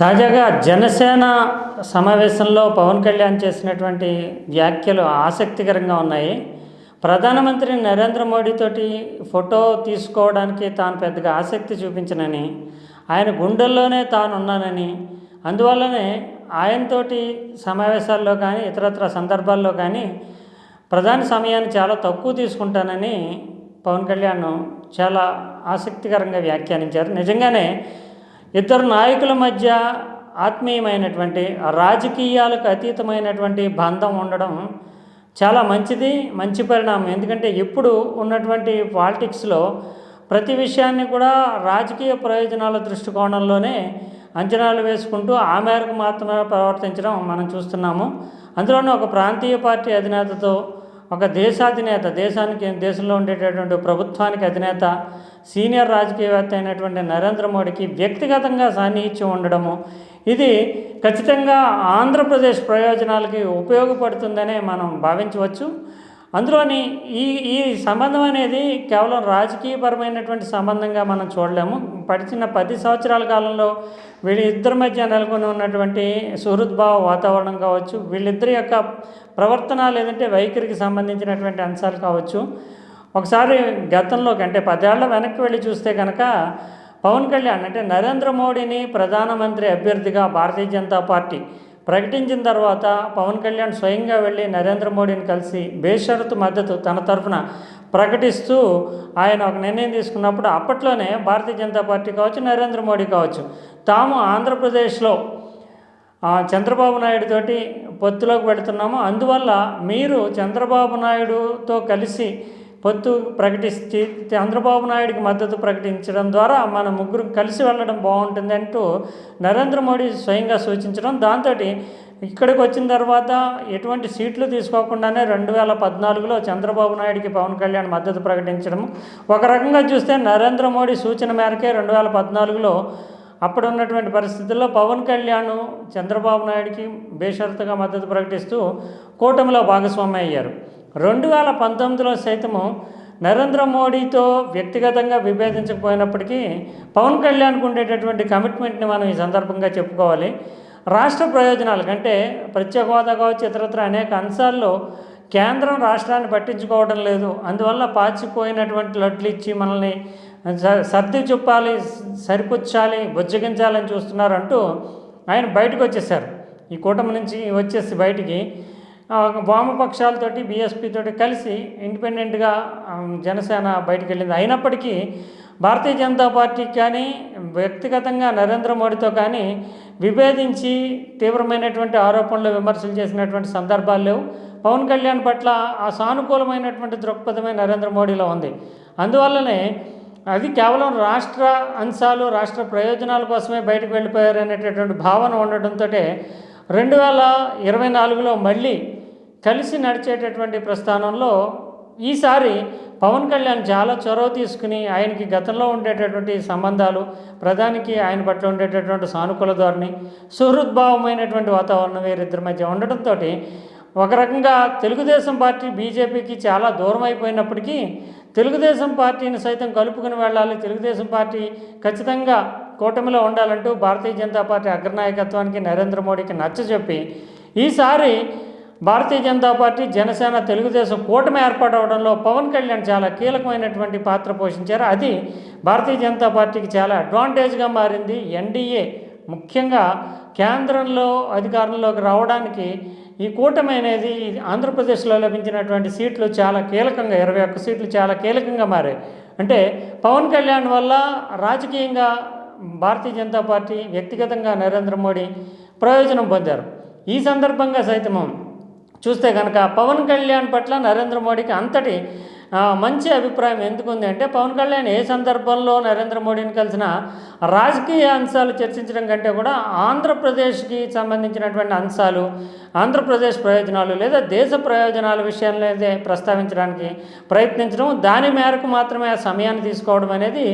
తాజాగా జనసేన సమావేశంలో పవన్ కళ్యాణ్ చేసినటువంటి వ్యాఖ్యలు ఆసక్తికరంగా ఉన్నాయి. ప్రధానమంత్రి నరేంద్ర మోడీతోటి ఫోటో తీసుకోవడానికి తాను పెద్దగా ఆసక్తి చూపించనని ఆయన గుండెల్లోనే తాను ఉన్నానని అందువల్లనే ఆయనతోటి సమావేశాల్లో కానీ ఇతరత్ర సందర్భాల్లో కానీ ప్రధాని సమయాన్ని చాలా తక్కువ తీసుకుంటానని పవన్ కళ్యాణ్ చాలా ఆసక్తికరంగా వ్యాఖ్యానించారు. నిజంగానే ఇద్దరు నాయకుల మధ్య ఆత్మీయమైనటువంటి రాజకీయాలకు అతీతమైనటువంటి బంధం ఉండడం చాలా మంచిది మంచి పరిణామం. ఎందుకంటే ఇప్పుడు ఉన్నటువంటి పాలిటిక్స్లో ప్రతి విషయాన్ని కూడా రాజకీయ ప్రయోజనాల దృష్టికోణంలోనే అంచనాలు వేసుకుంటూ ఆ మేరకు మాత్రమే ప్రవర్తించడం మనం చూస్తున్నాము. అందులోనూ ఒక ప్రాంతీయ పార్టీ అధినేతతో ఒక దేశాధినేత దేశానికి దేశంలో ఉండేటటువంటి ప్రభుత్వానికి అధినేత సీనియర్ రాజకీయవేత్త అయినటువంటి నరేంద్ర మోడీకి వ్యక్తిగతంగా సాన్నిహిత్యం ఉండడము ఇది ఖచ్చితంగా ఆంధ్రప్రదేశ్ ప్రయోజనాలకి ఉపయోగపడుతుందనే మనం భావించవచ్చు. అందులోని ఈ ఈ సంబంధం అనేది కేవలం రాజకీయపరమైనటువంటి సంబంధంగా మనం చూడలేము. పడిచిన పది సంవత్సరాల కాలంలో వీళ్ళిద్దరి మధ్య నెలకొని ఉన్నటువంటి సుహృద్భావ వాతావరణం కావచ్చు వీళ్ళిద్దరి యొక్క ప్రవర్తన లేదంటే వైఖరికి సంబంధించినటువంటి అంశాలు కావచ్చు. ఒకసారి గతంలోకి అంటే పదేళ్ళ వెనక్కి వెళ్ళి చూస్తే కనుక పవన్ కళ్యాణ్ అంటే నరేంద్ర మోడీని ప్రధానమంత్రి అభ్యర్థిగా భారతీయ జనతా పార్టీ ప్రకటించిన తర్వాత పవన్ కళ్యాణ్ స్వయంగా వెళ్ళి నరేంద్ర మోడీని కలిసి బేషరతు మద్దతు తన తరఫున ప్రకటిస్తూ ఆయన ఒక నిర్ణయం తీసుకున్నప్పుడు అప్పట్లోనే భారతీయ జనతా పార్టీ కావచ్చు నరేంద్ర మోడీ కావచ్చు తాము ఆంధ్రప్రదేశ్లో చంద్రబాబు నాయుడు తోటి పొత్తులోకి వెళుతున్నాము. అందువల్ల మీరు చంద్రబాబు నాయుడుతో కలిసి పొత్తు ప్రకటిస్తే చంద్రబాబు నాయుడికి మద్దతు ప్రకటించడం ద్వారా మన ముగ్గురు కలిసి వెళ్ళడం బాగుంటుంది అంటూ నరేంద్ర మోడీ స్వయంగా సూచించడం. దాంతో ఇక్కడికి వచ్చిన తర్వాత ఎటువంటి సీట్లు తీసుకోకుండానే రెండు వేల పద్నాలుగులో చంద్రబాబు నాయుడికి పవన్ కళ్యాణ్ మద్దతు ప్రకటించడం ఒక రకంగా చూస్తే నరేంద్ర మోడీ సూచన మేరకే రెండు వేల పద్నాలుగులో అప్పుడు ఉన్నటువంటి పరిస్థితుల్లో పవన్ కళ్యాణ్ చంద్రబాబు నాయుడికి బేషరతుగా మద్దతు ప్రకటిస్తూ కూటమిలో భాగస్వామి అయ్యారు. రెండు వేల పంతొమ్మిదిలో సైతము నరేంద్ర మోడీతో వ్యక్తిగతంగా విభేదించకపోయినప్పటికీ పవన్ కళ్యాణ్కు ఉండేటటువంటి కమిట్మెంట్ని మనం ఈ సందర్భంగా చెప్పుకోవాలి. రాష్ట్ర ప్రయోజనాల కంటే ప్రత్యేక హోదా కావచ్చు ఇతరత్ర అనేక అంశాల్లో కేంద్రం రాష్ట్రాన్ని పట్టించుకోవడం లేదు. అందువల్ల పాచిపోయినటువంటి లడ్లు ఇచ్చి మనల్ని స- సర్ది చుప్పాలి సరిపుచ్చాలి బుజ్జగించాలని చూస్తున్నారు అంటూ ఆయన బయటకు వచ్చేసారు ఈ కూటమి నుంచి వచ్చేసి బయటికి వామపక్షాలతోటి బీఎస్పీ తోటి కలిసి ఇండిపెండెంట్గా జనసేన బయటకు వెళ్ళింది. అయినప్పటికీ భారతీయ జనతా పార్టీకి కానీ వ్యక్తిగతంగా నరేంద్ర మోడీతో కానీ విభేదించి తీవ్రమైనటువంటి ఆరోపణలు విమర్శలు చేసినటువంటి సందర్భాలు లేవు. పవన్ కళ్యాణ్ పట్ల ఆ సానుకూలమైనటువంటి దృక్పథమే నరేంద్ర మోడీలో ఉంది. అందువల్లనే అది కేవలం రాష్ట్ర అంశాలు రాష్ట్ర ప్రయోజనాల కోసమే బయటకు వెళ్ళిపోయారు అనేటటువంటి భావన ఉండటంతో రెండు వేల ఇరవై నాలుగులో మళ్ళీ కలిసి నడిచేటటువంటి ప్రస్థానంలో ఈసారి పవన్ కళ్యాణ్ చాలా చొరవ తీసుకుని ఆయనకి గతంలో ఉండేటటువంటి సంబంధాలు ప్రధానికి ఆయన పట్ల ఉండేటటువంటి సానుకూల ధోరణి సుహృద్భావమైనటువంటి వాతావరణం వీరిద్దరి మధ్య ఉండటంతో ఒక రకంగా తెలుగుదేశం పార్టీ బీజేపీకి చాలా దూరం అయిపోయినప్పటికీ తెలుగుదేశం పార్టీని సైతం కలుపుకుని వెళ్ళాలి. తెలుగుదేశం పార్టీ ఖచ్చితంగా కూటమిలో ఉండాలంటూ భారతీయ జనతా పార్టీ అగ్రనాయకత్వానికి నరేంద్ర మోడీకి నచ్చజెప్పి ఈసారి భారతీయ జనతా పార్టీ జనసేన తెలుగుదేశం కూటమి ఏర్పాటవడంలో పవన్ కళ్యాణ్ చాలా కీలకమైనటువంటి పాత్ర పోషించారు. అది భారతీయ జనతా పార్టీకి చాలా అడ్వాంటేజ్గా మారింది. ఎన్డీఏ ముఖ్యంగా కేంద్రంలో అధికారంలోకి రావడానికి ఈ కూటమి అనేది ఆంధ్రప్రదేశ్లో లభించినటువంటి సీట్లు చాలా కీలకంగా ఇరవై ఒక్క సీట్లు చాలా కీలకంగా మారాయి. అంటే పవన్ కళ్యాణ్ వల్ల రాజకీయంగా భారతీయ జనతా పార్టీ వ్యక్తిగతంగా నరేంద్ర మోడీ ప్రయోజనం పొందారు. ఈ సందర్భంగా సైతమం చూస్తే కనుక పవన్ కళ్యాణ్ పట్ల నరేంద్ర మోడీకి అంతటి మంచి అభిప్రాయం ఎందుకు ఉంది అంటే పవన్ కళ్యాణ్ ఏ సందర్భంలో నరేంద్ర మోడీని కలిసిన రాజకీయ అంశాలు చర్చించడం కంటే కూడా ఆంధ్రప్రదేశ్కి సంబంధించినటువంటి అంశాలు ఆంధ్రప్రదేశ్ ప్రయోజనాలు లేదా దేశ ప్రయోజనాల విషయంలో అయితే ప్రస్తావించడానికి ప్రయత్నించడం దాని మేరకు మాత్రమే ఆ సమయాన్ని తీసుకోవడం అనేది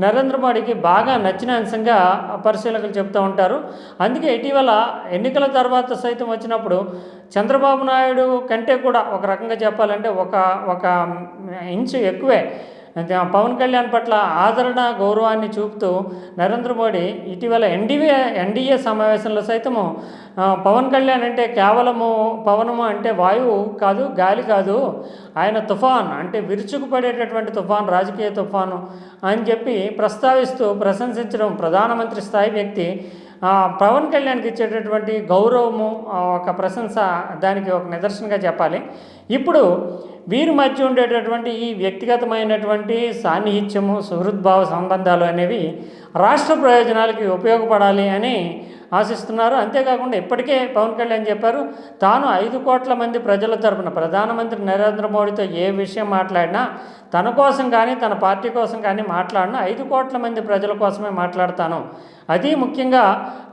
నరేంద్ర మోడీకి బాగా నచ్చిన అంశంగా పరిశీలకులు చెప్తూ ఉంటారు. అందుకే ఇటీవల ఎన్నికల తర్వాత సైతం వచ్చినప్పుడు చంద్రబాబు నాయుడు కంటే కూడా ఒక రకంగా చెప్పాలంటే ఒక ఒక ఇంచు ఎక్కువే పవన్ కళ్యాణ్ పట్ల ఆదరణ గౌరవాన్ని చూపుతూ నరేంద్ర మోడీ ఇటీవల ఎన్డీఏ ఎన్డీఏ సమావేశంలో సైతము పవన్ కళ్యాణ్ అంటే కేవలము పవనము అంటే వాయువు కాదు గాలి కాదు. ఆయన తుఫాన్ అంటే విరుచుకుపడేటటువంటి తుఫాన్ రాజకీయ తుఫాను అని చెప్పి ప్రస్తావిస్తూ ప్రశంసించడం ప్రధానమంత్రి స్థాయి వ్యక్తి పవన్ కళ్యాణ్కి ఇచ్చేటటువంటి గౌరవము ఒక ప్రశంస దానికి ఒక నిదర్శనంగా చెప్పాలి. ఇప్పుడు వీరి మధ్య ఉండేటటువంటి ఈ వ్యక్తిగతమైనటువంటి సాన్నిహిత్యము సుహృద్భావ సంబంధాలు అనేవి రాష్ట్ర ప్రయోజనాలకి ఉపయోగపడాలి అని ఆశిస్తున్నారు. అంతేకాకుండా ఇప్పటికే పవన్ కళ్యాణ్ చెప్పారు తాను ఐదు కోట్ల మంది ప్రజల తరపున ప్రధానమంత్రి నరేంద్ర మోడీతో ఏ విషయం మాట్లాడినా తన కోసం కానీ తన పార్టీ కోసం కానీ మాట్లాడినా ఐదు కోట్ల మంది ప్రజల కోసమే మాట్లాడతాను. అది ముఖ్యంగా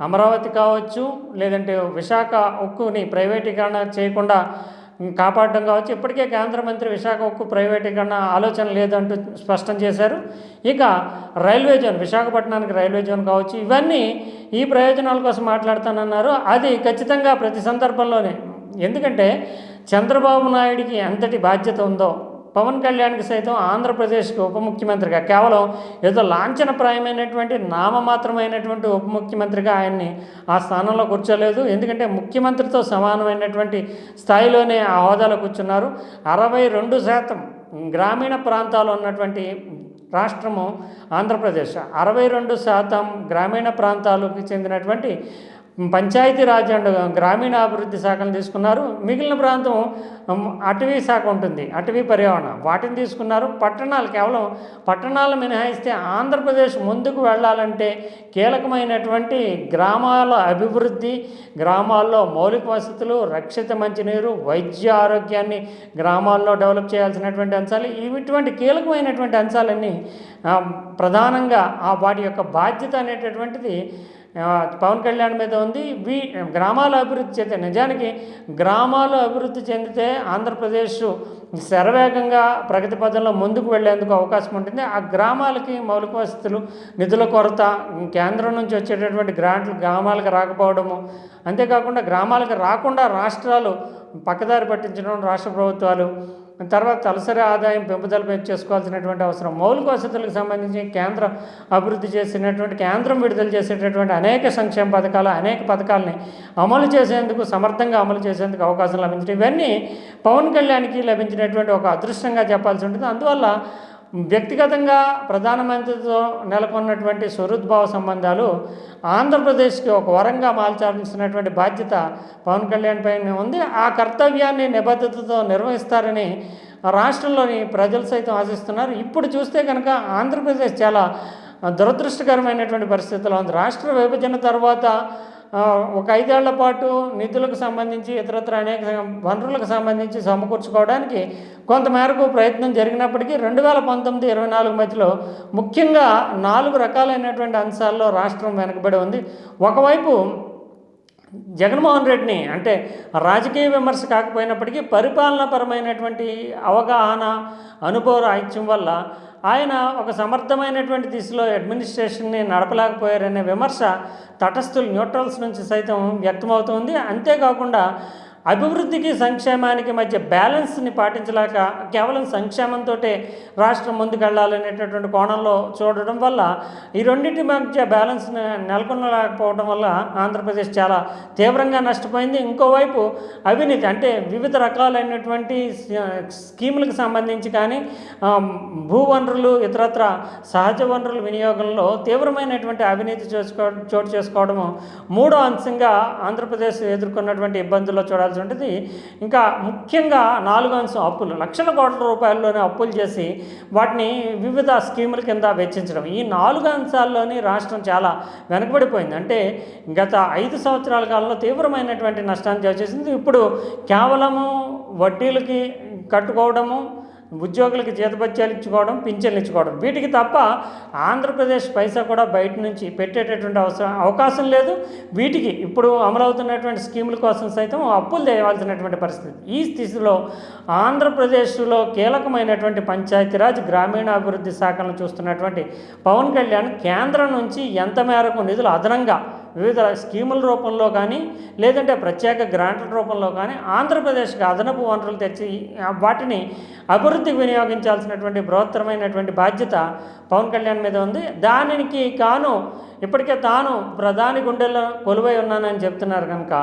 అమరావతి కావచ్చు లేదంటే విశాఖ ఉక్కుని ప్రైవేటీకరణ చేయకుండా కాపాడడం కావచ్చు. ఇప్పటికే కేంద్ర మంత్రి విశాఖ ఉక్కు ప్రైవేటీకరణ ఆలోచన లేదంటూ స్పష్టం చేశారు. ఇక రైల్వే జోన్ విశాఖపట్నానికి రైల్వే జోన్ కావచ్చు ఇవన్నీ ఈ ప్రయోజనాల కోసం మాట్లాడుతానన్నారు. అది ఖచ్చితంగా ప్రతి సందర్భంలోనే. ఎందుకంటే చంద్రబాబు నాయుడికి ఎంతటి బాధ్యత ఉందో పవన్ కళ్యాణ్కి సైతం ఆంధ్రప్రదేశ్కి ఉప ముఖ్యమంత్రిగా కేవలం ఏదో లాంఛనప్రాయమైనటువంటి నామమాత్రమైనటువంటి ఉప ముఖ్యమంత్రిగా ఆయన్ని ఆ స్థానంలో కూర్చోలేదు. ఎందుకంటే ముఖ్యమంత్రితో సమానమైనటువంటి స్థాయిలోనే ఆ హోదాలో కూర్చున్నారు. అరవై రెండు శాతం గ్రామీణ ప్రాంతాల్లో ఉన్నటువంటి రాష్ట్రము ఆంధ్రప్రదేశ్. అరవై రెండు శాతం గ్రామీణ ప్రాంతాలకు చెందినటువంటి పంచాయతీ రాజ్ అండ్ గ్రామీణాభివృద్ధి శాఖను తీసుకున్నారు. మిగిలిన ప్రాంతం అటవీ శాఖ ఉంటుంది. అటవీ పర్యావరణ. వాటిని తీసుకున్నారు. పట్టణాలు కేవలం పట్టణాలు మినహాయిస్తే ఆంధ్రప్రదేశ్ ముందుకు వెళ్ళాలంటే కీలకమైనటువంటి గ్రామాల అభివృద్ధి గ్రామాల్లో మౌలిక వసతులు రక్షిత మంచినీరు వైద్య ఆరోగ్యాన్ని గ్రామాల్లో డెవలప్ చేయాల్సినటువంటి అంశాలు ఇటువంటి కీలకమైనటువంటి అంశాలన్నీ ప్రధానంగా ఆ వాటి యొక్క బాధ్యత అనేటటువంటిది పవన్ కళ్యాణ్ మీద ఉంది. వీ గ్రామాలు అభివృద్ధి చెందితే నిజానికి గ్రామాలు అభివృద్ధి చెందితే ఆంధ్రప్రదేశ్ శరవేగంగా ప్రగతి పథంలో ముందుకు వెళ్ళేందుకు అవకాశం ఉంటుంది. ఆ గ్రామాలకి మౌలిక వసతులు నిధుల కొరత కేంద్రం నుంచి వచ్చేటటువంటి గ్రాంట్లు గ్రామాలకు రాకపోవడము అంతేకాకుండా గ్రామాలకు రాకుండా రాష్ట్రాలు పక్కదారి పట్టించడం రాష్ట్ర ప్రభుత్వాలు తర్వాత తలసరి ఆదాయం పెంపుదల చేసుకోవాల్సినటువంటి అవసరం. మౌలిక వసతులకు సంబంధించి కేంద్రం అభివృద్ధి చేసినటువంటి కేంద్రం విడుదల చేసేటటువంటి అనేక సంక్షేమ పథకాలు అనేక పథకాలని అమలు చేసేందుకు సమర్థంగా అమలు చేసేందుకు అవకాశం లభించడం. ఇవన్నీ పవన్ కళ్యాణ్కి లభించినటువంటి ఒక అదృష్టంగా చెప్పాల్సి ఉంటుంది. అందువల్ల వ్యక్తిగతంగా ప్రధానమంత్రితో నెలకొన్నటువంటి స్వరుద్భావ సంబంధాలు ఆంధ్రప్రదేశ్కి ఒక వరంగా మార్చాల్సినటువంటి బాధ్యత పవన్ కళ్యాణ్ పైన ఉంది. ఆ కర్తవ్యాన్ని నిబద్ధతతో నిర్వహిస్తారని రాష్ట్రంలోని ప్రజలు సైతం ఆశిస్తున్నారు. ఇప్పుడు చూస్తే కనుక ఆంధ్రప్రదేశ్ చాలా దురదృష్టకరమైనటువంటి పరిస్థితిలో ఉంది. రాష్ట్ర విభజన తర్వాత ఒక ఐదేళ్ళ పాటు నిధులకు సంబంధించి ఇతరత్ర అనేక వనరులకు సంబంధించి సమకూర్చుకోవడానికి కొంతమేరకు ప్రయత్నం జరిగినప్పటికీ రెండు వేల పంతొమ్మిది ఇరవై నాలుగు మధ్యలో ముఖ్యంగా నాలుగు రకాలైనటువంటి అంశాల్లో రాష్ట్రం వెనకబడి ఉంది. ఒకవైపు జగన్మోహన్ రెడ్డిని అంటే రాజకీయ విమర్శ కాకపోయినప్పటికీ పరిపాలనాపరమైనటువంటి అవగాహన అనుభవ రాహిత్యం వల్ల ఆయన ఒక సమర్థమైనటువంటి దిశలో అడ్మినిస్ట్రేషన్ని నడపలేకపోయారనే విమర్శ తటస్థులు న్యూట్రల్స్ నుంచి సైతం వ్యక్తమవుతోంది అంతేకాకుండా అభివృద్ధికి సంక్షేమానికి మధ్య బ్యాలెన్స్ని పాటించలేక కేవలం సంక్షేమంతో రాష్ట్రం ముందుకెళ్ళాలనేటటువంటి కోణంలో చూడడం వల్ల ఈ రెండింటి మధ్య బ్యాలెన్స్ని నెలకొనలేకపోవడం వల్ల ఆంధ్రప్రదేశ్ చాలా తీవ్రంగా నష్టపోయింది. ఇంకోవైపు అవినీతి అంటే వివిధ రకాలైనటువంటి స్కీములకు సంబంధించి కానీ భూ వనరులు ఇతరత్ర సహజ వనరుల వినియోగంలో తీవ్రమైనటువంటి అవినీతి చేసుకో చోటు చేసుకోవడము మూడో అంశంగా ఆంధ్రప్రదేశ్ ఎదుర్కొన్నటువంటి ఇబ్బందుల్లో చూడాల్సి ఉంటుంది. ఇంకా ముఖ్యంగా నాలుగు అంశం అప్పులు. లక్షల కోట్ల రూపాయల్లోనే అప్పులు చేసి వాటిని వివిధ స్కీముల కింద వెచ్చించడం. ఈ నాలుగు అంశాల్లోని రాష్ట్రం చాలా వెనకబడిపోయింది. అంటే గత ఐదు సంవత్సరాల కాలంలో తీవ్రమైనటువంటి నష్టాన్ని చేసింది ఇప్పుడు కేవలము వడ్డీలకి కట్టుకోవడము ఉద్యోగులకు జీతభత్యాలు ఇచ్చుకోవడం పింఛన్లు ఇచ్చుకోవడం. వీటికి తప్ప ఆంధ్రప్రదేశ్ పైసా కూడా బయట నుంచి పెట్టేటటువంటి అవసరం అవకాశం లేదు. వీటికి ఇప్పుడు అమలవుతున్నటువంటి స్కీముల కోసం సైతం అప్పులు చేయవలసినటువంటి పరిస్థితి. ఈ స్థితిలో ఆంధ్రప్రదేశ్లో కీలకమైనటువంటి పంచాయతీరాజ్ గ్రామీణాభివృద్ధి శాఖలను చూస్తున్నటువంటి పవన్ కళ్యాణ్ కేంద్రం నుంచి ఎంత మేరకు నిధులు అదనంగా వివిధ స్కీముల రూపంలో కానీ లేదంటే ప్రత్యేక గ్రాంట్ల రూపంలో కానీ ఆంధ్రప్రదేశ్కి అదనపు వనరులు తెచ్చి వాటిని అభివృద్ధికి వినియోగించాల్సినటువంటి బృహత్తరమైనటువంటి బాధ్యత పవన్ కళ్యాణ్ మీద ఉంది. దానికి కాను ఇప్పటికే తాను ప్రధాని గుండెల్లో కొలువై ఉన్నానని చెప్తున్నారు కనుక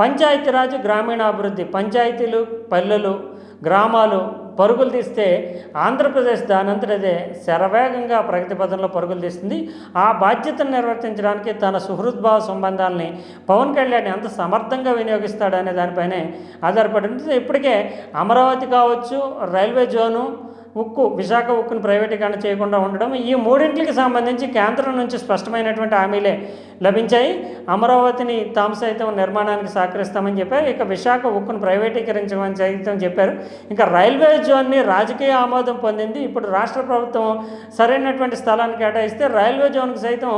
పంచాయతీరాజ్ గ్రామీణాభివృద్ధి పంచాయతీలు పల్లెలు గ్రామాలు పరుగులు తీస్తే ఆంధ్రప్రదేశ్ దానంతటదే శరవేగంగా ప్రగతి పథంలో పరుగులు తీస్తుంది. ఆ బాధ్యతను నిర్వర్తించడానికి తన సుహృద్భావ సంబంధాలని పవన్ కళ్యాణ్ ఎంత సమర్థంగా వినియోగిస్తాడనే దానిపైనే ఆధారపడి ఉంటుంది. ఇప్పటికే అమరావతి కావచ్చు రైల్వే జోను ఉక్కు విశాఖ ఉక్కును ప్రైవేటీకరణ చేయకుండా ఉండడం ఈ మూడింటికి సంబంధించి కేంద్రం నుంచి స్పష్టమైనటువంటి హామీలే లభించాయి. అమరావతిని తాము సైతం నిర్మాణానికి సహకరిస్తామని చెప్పారు. ఇక విశాఖ ఉక్కును ప్రైవేటీకరించమని సైతం చెప్పారు. ఇంకా రైల్వే జోన్ని రాజకీయ ఆమోదం పొందింది. ఇప్పుడు రాష్ట్ర ప్రభుత్వం సరైనటువంటి స్థలాన్ని కేటాయిస్తే రైల్వే జోన్కి సైతం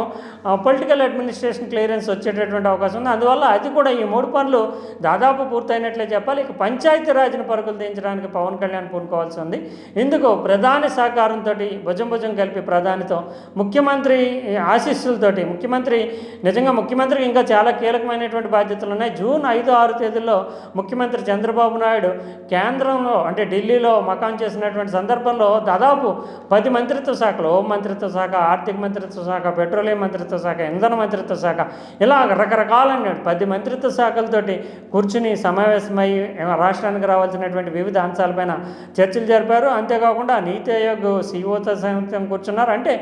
పొలిటికల్ అడ్మినిస్ట్రేషన్ క్లియరెన్స్ వచ్చేటటువంటి అవకాశం ఉంది. అందువల్ల అది కూడా ఈ మూడు పనులు దాదాపు పూర్తయినట్లే చెప్పాలి. ఇక పంచాయతీ రాజ్ని పరుగులు దించడానికి పవన్ కళ్యాణ్ పూనుకోవాల్సి ఉంది. ఇందుకు ప్రధాని సహకారంతో భుజం భుజం కలిపి ప్రధానితో ముఖ్యమంత్రి ఆశీస్సులతోటి ముఖ్యమంత్రి నిజంగా ముఖ్యమంత్రికి ఇంకా చాలా కీలకమైనటువంటి బాధ్యతలు ఉన్నాయి. జూన్ ఐదు ఆరు తేదీల్లో ముఖ్యమంత్రి చంద్రబాబు నాయుడు కేంద్రంలో అంటే ఢిల్లీలో మకాం చేసినటువంటి సందర్భంలో దాదాపు పది మంత్రిత్వ శాఖలు హోం మంత్రిత్వ శాఖ ఆర్థిక మంత్రిత్వ శాఖ పెట్రోలియం మంత్రిత్వ శాఖ ఇంధన మంత్రిత్వ శాఖ ఇలా రకరకాలైన పది మంత్రిత్వ శాఖలతోటి కూర్చుని సమావేశమై రాష్ట్రానికి రావాల్సినటువంటి వివిధ అంశాలపైన చర్చలు జరిపారు. అంతేకాకుండా కాకుండా నీతి ఆయోగ్ సీఓతో సైతం కూర్చున్నారు. అంటే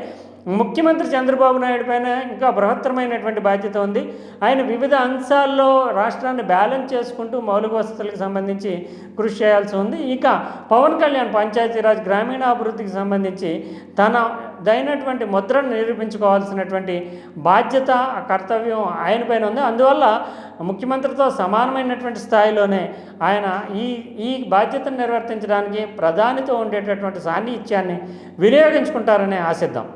ముఖ్యమంత్రి చంద్రబాబు నాయుడు పైన ఇంకా బృహత్తరమైనటువంటి బాధ్యత ఉంది. ఆయన వివిధ అంశాల్లో రాష్ట్రాన్ని బ్యాలెన్స్ చేసుకుంటూ మౌలిక వసతులకు సంబంధించి కృషి చేయాల్సి ఉంది. ఇక పవన్ కళ్యాణ్ పంచాయతీరాజ్ గ్రామీణాభివృద్ధికి సంబంధించి తన దైనటువంటి ముద్రను నిరూపించుకోవాల్సినటువంటి బాధ్యత కర్తవ్యం ఆయన పైన ఉంది. అందువల్ల ముఖ్యమంత్రితో సమానమైనటువంటి స్థాయిలోనే ఆయన ఈ ఈ బాధ్యతను నిర్వర్తించడానికి ప్రధానితో ఉండేటటువంటి సాన్నిహిత్యాన్ని వినియోగించుకుంటారని ఆశిద్దాం.